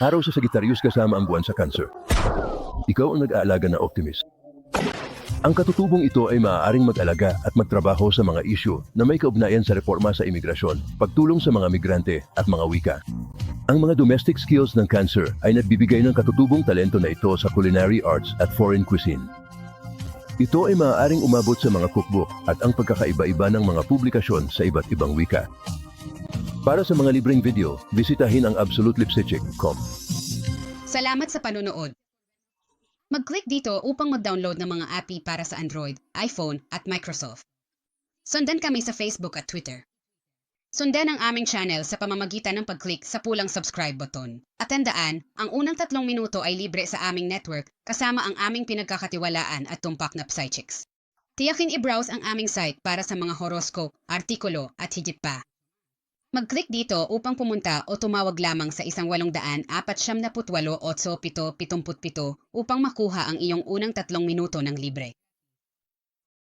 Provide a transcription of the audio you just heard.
Araw sa Sagittarius kasama ang buwan sa Cancer. Ikaw ang nag-aalaga na optimist. Ang katutubong ito ay maaaring mag-alaga at magtrabaho sa mga isyu na may kaugnayan sa reforma sa imigrasyon, pagtulong sa mga migrante at mga wika. Ang mga domestic skills ng Cancer ay nagbibigay ng katutubong talento na ito sa culinary arts at foreign cuisine. Ito ay maaaring umabot sa mga cookbook at ang pagkakaiba-iba ng mga publikasyon sa iba't ibang wika. Para sa mga libreng video, bisitahin ang absolutelipsechik.com. Salamat sa panonood. Mag-click dito upang mag-download ng mga API para sa Android, iPhone at Microsoft. Sundan kami sa Facebook at Twitter. Sundan ang aming channel sa pamamagitan ng pag-click sa pulang subscribe button. At tandaan, ang unang tatlong minuto ay libre sa aming network kasama ang aming pinagkakatiwalaan at tumpak na Psychics. Tiyakin i-browse ang aming site para sa mga horoscope, artikulo at higit pa. Mag-click dito upang pumunta o tumawag lamang sa isang walong daan apat siyam na putwalo otso pito pitumput pito upang makuha ang iyong unang tatlong minuto ng libre.